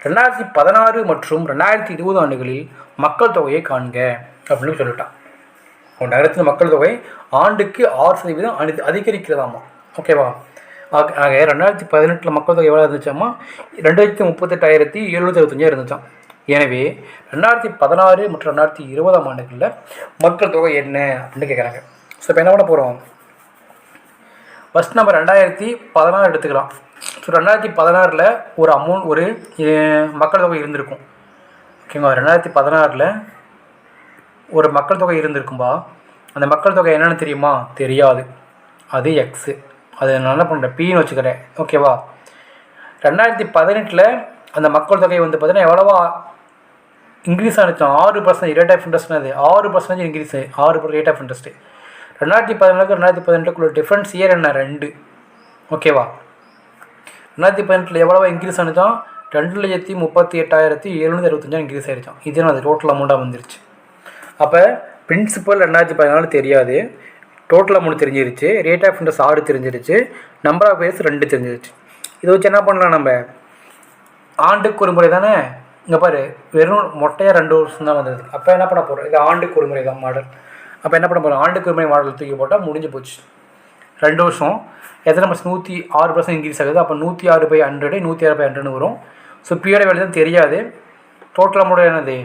ரெண்டாயிரத்தி பதினாறு மற்றும் ரெண்டாயிரத்தி இருபது ஆண்டுகளில் மக்கள் தொகையை காண்க அப்படின்னு சொல்லிட்டான். ஒரு நகரத்தில் மக்கள் தொகை ஆண்டுக்கு ஆறு சதவீதம் அனி அதிகரிக்கிறதாமா? ஓகேவா ஆக ஆக ரெண்டாயிரத்தி பதினெட்டில் மக்கள் தொகை எவ்வளோ இருந்துச்சாமா ரெண்டு லட்சத்தி முப்பத்தெட்டாயிரத்தி எழுநூற்றி அறுபத்தஞ்சா இருந்துச்சான் எனவே ரெண்டாயிரத்தி பதினாறு மற்றும் ரெண்டாயிரத்தி இருபதாம் ஆண்டுகளில் மக்கள் தொகை என்ன அப்படின்னு கேட்குறாங்க ஸோ இப்போ என்ன பண்ண போகிறோம் ஃபஸ்ட் நம்ம ரெண்டாயிரத்தி பதினாறு எடுத்துக்கலாம். ஸோ ரெண்டாயிரத்தி பதினாறில் ஒரு அமௌண்ட் ஒரு மக்கள் தொகை இருந்திருக்கும். ஓகேங்களா ரெண்டாயிரத்தி பதினாறில் ஒரு மக்கள் தொகை இருந்திருக்கும்பா. அந்த மக்கள் தொகை என்னென்னு தெரியுமா? தெரியாது. அது எக்ஸு அது நான் என்ன பண்ணுறேன் பின்னு வச்சுக்கிறேன். ஓகேவா ரெண்டாயிரத்தி பதினெட்டில் அந்த மக்கள் தொகை வந்து பார்த்தீங்கன்னா எவ்வளோவா இன்க்ரீஸ் ஆனிச்சோம் ஆறு பர்சன்ட் ரேட் ஆஃப் இன்ட்ரெஸ்ட் அது ஆறு பர்சன்டேஜ் இன்க்ரீஸ் ஆறு ரேட் ஆஃப் இன்ட்ரெஸ்ட்டு ரெண்டாயிரத்தி பதினாலுக்கு ரெண்டாயிரத்தி பதினெட்டுக்குள்ள டிஃப்ரென்ஸ் இயர் என்ன? ரெண்டு. ஓகேவா ரெண்டாயிரத்தி பதினெட்டில் எவ்வளோ இன்க்ரீஸ் ஆனிச்சோம் ரெண்டு லட்சத்தி முப்பத்தி எட்டாயிரத்தி எழுநூற்றி அறுபத்தஞ்சாயிரம் இன்க்ரீஸ் ஆகிடுச்சோம் இது அது டோட்டல் அமௌண்ட்டாக வந்துருச்சு. அப்போ பிரின்சிபல் ரெண்டாயிரத்தி பதினாலு தெரியாது. டோட்டல் அமௌண்ட் தெரிஞ்சிருச்சு. ரேட் ஆஃப் இன்ட்ரெஸ்ட் ஆறு தெரிஞ்சிருச்சு. நம்பர் ஆஃப் பேர்ஸ் ரெண்டு தெரிஞ்சிருச்சு. இதை வச்சு என்ன பண்ணலாம் நம்ம? ஆண்டுக்கு ஒரு முறை தானே? இங்கே பாரு வெறும் மொட்டையாக ரெண்டு வருஷம் தான் வந்தது. அப்போ என்ன பண்ண போகிறோம் இது ஆண்டுக்கு ஒரு முறை தான் மாடல் அப்போ என்ன பண்ண போகிறோம் ஆண்டுக்கு ஒரு முறை மாடல் தூக்கி போட்டால் முடிஞ்சு போச்சு. ரெண்டு வருஷம். எத்தனை பர்சன்ட் நூற்றி ஆறு பர்சன்ட் இன்க்ரீஸ் ஆகுது அப்போ நூற்றி ஆறு பை ஹண்ட்ரடு நூற்றி ஆறு பை ஹண்ட்ரட்னு வரும். ஸோ பியோட வேல்யூ தான் தெரியாது. டோட்டல் அமௌண்ட் என்னது?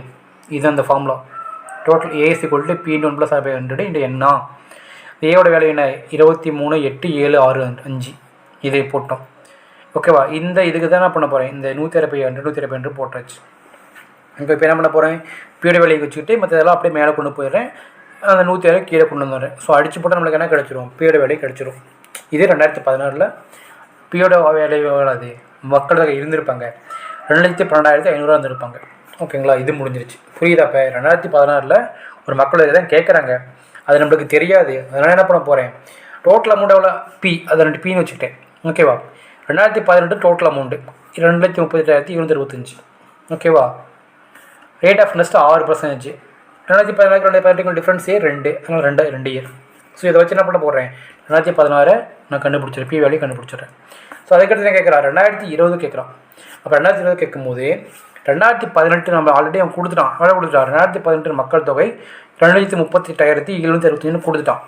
இது அந்த formula total A is equal to P one plus R by hundred into என்னா ஏவோட வேல்யூ என்ன? இருபத்தி மூணு எட்டு ஏழு ஆறு அஞ்சு. இதை போட்டோம். ஓகேவா இந்த இதுக்கு தான் நான் பண்ண போகிறேன் இந்த நூற்றி அறுபது ஹண்ட்ரட் நூற்றி அறுபது ஹண்ட்ரட் போட்டாச்சு. இப்போ இப்போ என்ன பண்ண போகிறேன் பீட வேலையை வச்சுக்கிட்டு மற்றதெல்லாம் அப்படியே மேலே கொண்டு போயிடுறேன். அந்த நூற்றி அறுபது கீழே கொண்டு வந்துடுறேன். ஸோ அடிச்சு போட்டால் நம்மளுக்கு என்ன கிடச்சிரும்? பீட வேலையை கிடச்சிரும். இதே ரெண்டாயிரத்தி பதினாறில் பியோட வேலை அது மக்கள் தொகை இருந்திருப்பாங்க. ரெண்டு லட்சத்தி பன்னெண்டாயிரத்தி ஐநூறுரூவா இருந்திருப்பாங்க. ஓகேங்களா? இது முடிஞ்சிருச்சு. புரியுதா? இப்போ ரெண்டாயிரத்தி பதினாறில் ஒரு மக்கள் தொகை தான் கேட்குறாங்க அது நம்மளுக்கு தெரியாது. அதனால் என்ன பண்ண போகிறேன் டோட்டல் அமௌண்ட் எவ்வளோ? பி அதை ரெண்டு பின்னு வச்சுக்கிட்டேன். ஓகேவா ரெண்டாயிரத்தி பதினெட்டு டோட்டல் அமௌண்ட்டு ரெண்டு லட்சத்தி முப்பத்தெட்டாயிரத்தி இருநூத்தி இருபத்தஞ்சி ஓகேவா ரேட் ஆஃப் இன்ட்ரெஸ்ட் ஆறு பர்சன்டேஜ் ரெண்டாயிரத்தி பதினாறு ரெண்டாயிரத்தி பதினெட்டு டிஃப்ரென்ஸே ரெண்டு. அதனால் ரெண்டு ரெண்டு இயர் ஸோ இதை வச்சு என்ன பண்ண போடுறேன் ரெண்டாயிரத்தி பதினாறு நான் கண்டுபிடிச்சிடுறேன் பி வேல்யூ கண்டுபிடிச்சிடுறேன். ஸோ அதுக்கடுத்து என்ன கேட்குறான் ரெண்டாயிரத்தி இருபது கேட்குறான். அப்போ ரெண்டாயிரத்தி இருபது கேட்கும்போது ரெண்டாயிரத்தி பதினெட்டு நம்ம ஆல்ரெடி அவன் கொடுத்துட்டான். வேலை கொடுத்துட்டான். ரெண்டாயிரத்தி பதினெட்டு மக்கள் தொகை ரெண்டு லட்சத்தி முப்பத்தி எட்டாயிரத்தி எழுநூற்றி அறுபத்தஞ்சு கொடுத்துட்டான்.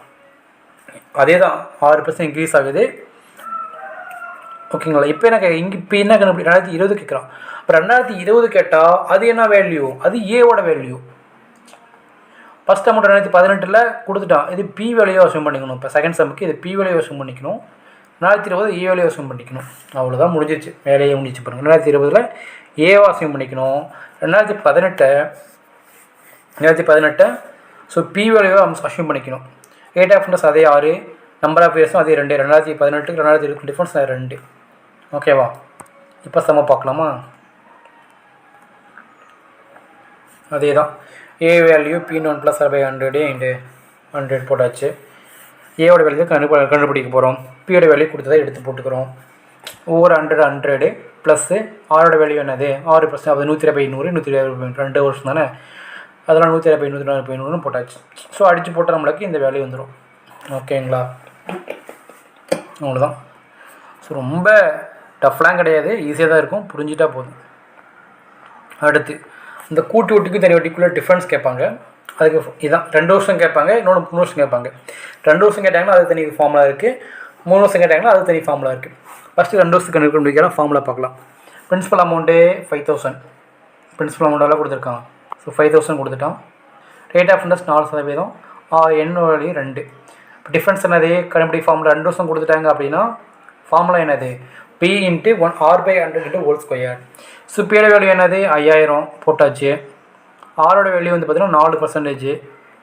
அதே தான் ஆறு பர்சன்ட் இன்க்ரீஸ் ஆகுது. ஓகேங்களா இப்போ என்ன கே இங்கே இப்போ என்ன கண்டுபிடி ரெண்டாயிரத்தி இருபது கேட்குறான். இப்போ ரெண்டாயிரத்தி இருபது கேட்டால் அது என்ன வேல்யூ அது ஏவோட வேல்யூ ஃபஸ்ட் அமௌண்ட் ரெண்டாயிரத்தி பதினெட்டில் கொடுத்துட்டான். இது பி வேலையோ அசியூம் பண்ணிக்கணும். இப்போ செகண்ட் செம்முக்கு இது பி வேலையோ அசியூம் பண்ணிக்கணும். ரெண்டாயிரத்தி இருபது ஏ வேலையை அசியூம் பண்ணிக்கணும். அவ்வளோதான் முடிஞ்சிச்சு வேலையே முடிச்சு பாருங்க. ரெண்டாயிரத்தி இருபதில் ஏவா அசியூம் பண்ணிக்கணும். ரெண்டாயிரத்தி பதினெட்டை ரெண்டாயிரத்தி பதினெட்டை ஸோ பி வேலையோ அசியூம் பண்ணிக்கணும். ரேட் ஆஃப் இன்ட்ரெஸ்ட் அதே ஆறு நம்பர் ஆஃப் இயர்ஸும் அதே ரெண்டு. ரெண்டாயிரத்தி பதினெட்டுக்கு ரெண்டாயிரத்தி இருபது டிஃபரன்ஸ் ரெண்டு. ஓகேவா இப்போ செம்ம பார்க்கலாமா? அதே தான் A value P one plus by hundred into hundred போட்டாச்சு. ஏவோட வேல்யூ கண்டு கண்டுபிடிக்க போகிறோம் பியோட வேல்யூ கொடுத்ததை எடுத்து போட்டுக்கிறோம். ஒவ்வொரு ஹண்ட்ரட் ஹண்ட்ரடு ப்ளஸ்ஸு ஆரோட வேல்யூ என்னது? ஆறு பர்சன்ட் அது நூற்றி இருபது நூறு நூற்றி இருபது ரெண்டு வருஷம் தானே? அதெல்லாம் நூற்றி இருபது நூற்றி நாற்பது நூறுன்னு போட்டாச்சு. ஸோ அடித்து போட்டால் நம்மளுக்கு இந்த வேல்யூ வந்துடும் ஓகேங்களா அவ்வளோதான் ஸோ ரொம்ப டஃப்லாம் கிடையாது. ஈஸியாக தான் இருக்கும். புரிஞ்சிட்டா போதும். அடுத்து. இந்த கூட்டு வட்டிக்கும் தனி வட்டிக்குள்ளே டிஃப்ரென்ஸ் கேட்பாங்க. அதுக்கு இதான். ரெண்டு வருஷம் கேட்பாங்க இன்னொன்று மூணு வருஷம் கேட்பாங்க. ரெண்டு வருஷம் கேட்டாங்கன்னா அது தனி ஃபார்முலா இருக்குது மூணு வருஷம் கேட்டாங்கன்னா அது தனி ஃபார்முலா இருக்குது ஃபஸ்ட்டு ரெண்டு வருஷத்துக்கு கண்டுபிடிக்கலாம் ஃபார்முலா பார்க்கலாம். Principal amount five thousand principal அமௌண்ட்டெல்லாம் கொடுத்துருக்கான்? ஸோ ஃபைவ் தௌசண்ட் கொடுத்துட்டான். ரேட் ஆஃப் இன்ட்ரெஸ்ட் நாலு சதவீதம். எண்ணு ரெண்டு. இப்போ டிஃப்ரென்ஸ் என்னது? கண்டுபிடி ஃபார்முலா ரெண்டு வருஷம் கொடுத்துட்டாங்க அப்படின்னா ஃபார்முலா என்னது? P into one R by hundred into whole square so பியோட வேல்யூ என்னது? ஐயாயிரம். போட்டாச்சு. ஆரோட வேல்யூ வந்து பார்த்தீங்கன்னா நாலு பர்சன்டேஜ்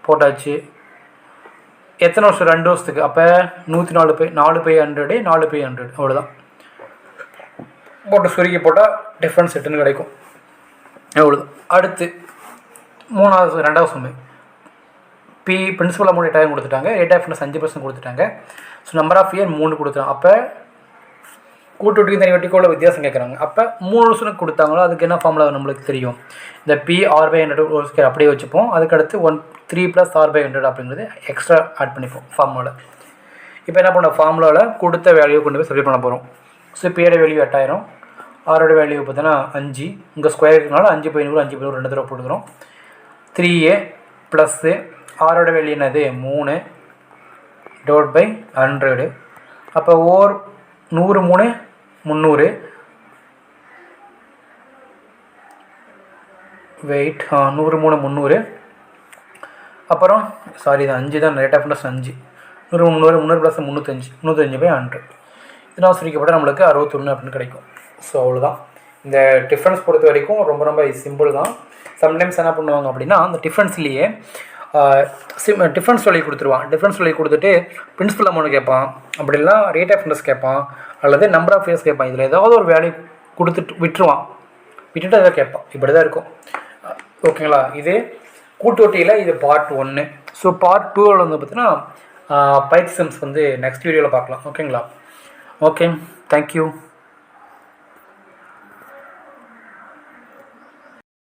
போட்டாச்சு. எத்தனை வருஷம்? ரெண்டு வருஷத்துக்கு. அப்போ நூற்றி நாலு பை நாலு பை ஹண்ட்ரடு நாலு பை ஹண்ட்ரட் அவ்வளோதான் போட்டு சுருக்கி போட்டால் டிஃப்ரென்ஸ் எட்டுன்னு கிடைக்கும். அவ்வளோதான் அடுத்து மூணாவது ரெண்டாவது சுமை பி பிரின்சிபல் அமௌண்ட் எட்டாயிரம் கொடுத்துட்டாங்க. ரேட் ஆஃப் இன்ட்ரெஸ்ட் அஞ்சு பர்சன்ட் கொடுத்துட்டாங்க. ஸோ நம்பர் ஆஃப் இயர் மூணு கொடுத்துட்டாங்க. அப்போ கூட்டு வட்டிக்கு தனி வட்டிக்கும் உள்ள வித்தியாசம் கேட்குறாங்க அப்போ மூணு வருஷத்துக்கு கொடுத்தாங்களோ அதுக்கு என்ன ஃபார்முலா நம்மளுக்கு தெரியும்? இந்த பி ஆர் பை ஹண்ட்ரட் ஒரு ஸ்கேர் அப்படியே வச்சுப்போம். அதுக்கடுத்து one three plus R by hundred அப்படிங்கிறது எக்ஸ்ட்ரா ஆட் பண்ணிப்போம் ஃபார்முலாவில் இப்போ என்ன பண்ண ஃபார்முலாவில் கொடுத்த வேல்யூ கொண்டு போய் சப்ளை பண்ண போகிறோம் ஸோ பியோட வேல்யூ எட்டாயிரம் ஆரோட வேல்யூ பார்த்தீங்கன்னா அஞ்சு. இங்கே ஸ்கொயர் இருக்கனால அஞ்சு பை நூறு அஞ்சு பை நூறு ரெண்டு தடவை போட்டுக்கிறோம். த்ரீ ஏ ப்ளஸ்ஸு ஆரோட வேல்யூ என்னது? மூணு டோட் பை ஹண்ட்ரடு அப்போ ஓர் நூறு மூணு முந்நூறு. வெயிட் நூறு மூணு முந்நூறு. அப்புறம் சாரி இது அஞ்சு தான் ரேட் ஆஃப் இன்ட்ரெஸ்ட் அஞ்சு. நூறு முந்நூறு முந்நூறு ப்ளஸ் முந்நூற்றஞ்சு முந்நூற்றஞ்சு பை ஹண்ட்ரட் இதனால் சுருக்கப்பட்ட நம்மளுக்கு அறுபத்தொன்று அப்படின்னு கிடைக்கும். ஸோ அவ்வளோதான் இந்த டிஃப்ரென்ஸ் பொறுத்த வரைக்கும் ரொம்ப ரொம்ப சிம்பிள் தான். சம்டைம்ஸ் என்ன பண்ணுவாங்க அப்படின்னா அந்த டிஃப்ரென்ஸ்லேயே சிம் டிஃப்ரென்ஸ் சொல்லி கொடுத்துருவான். டிஃப்ரென்ஸ் சொல்லி கொடுத்துட்டு பிரின்ஸிபல் அமௌண்ட் கேட்பான். அப்படி ரேட் ஆஃப் இன்ட்ரெஸ்ட் கேட்பான். அல்லது நம்பர் ஆஃப் இயர்ஸ் கேட்பான். இதில் ஏதாவது ஒரு வேல்யூ கொடுத்துட்டு விட்டுருவான். விட்டுட்டு அதை கேட்பான். இப்படி தான் இருக்கும் ஓகேங்களா இது கூட்டொட்டியில் இது பார்ட் ஒன்று ஸோ பார்ட் டூவில் வந்து பார்த்தீங்கன்னா பைத் சிம்ஸ் வந்து நெக்ஸ்ட் வீடியோவில் பார்க்கலாம். ஓகேங்களா ஓகே தேங்க்யூ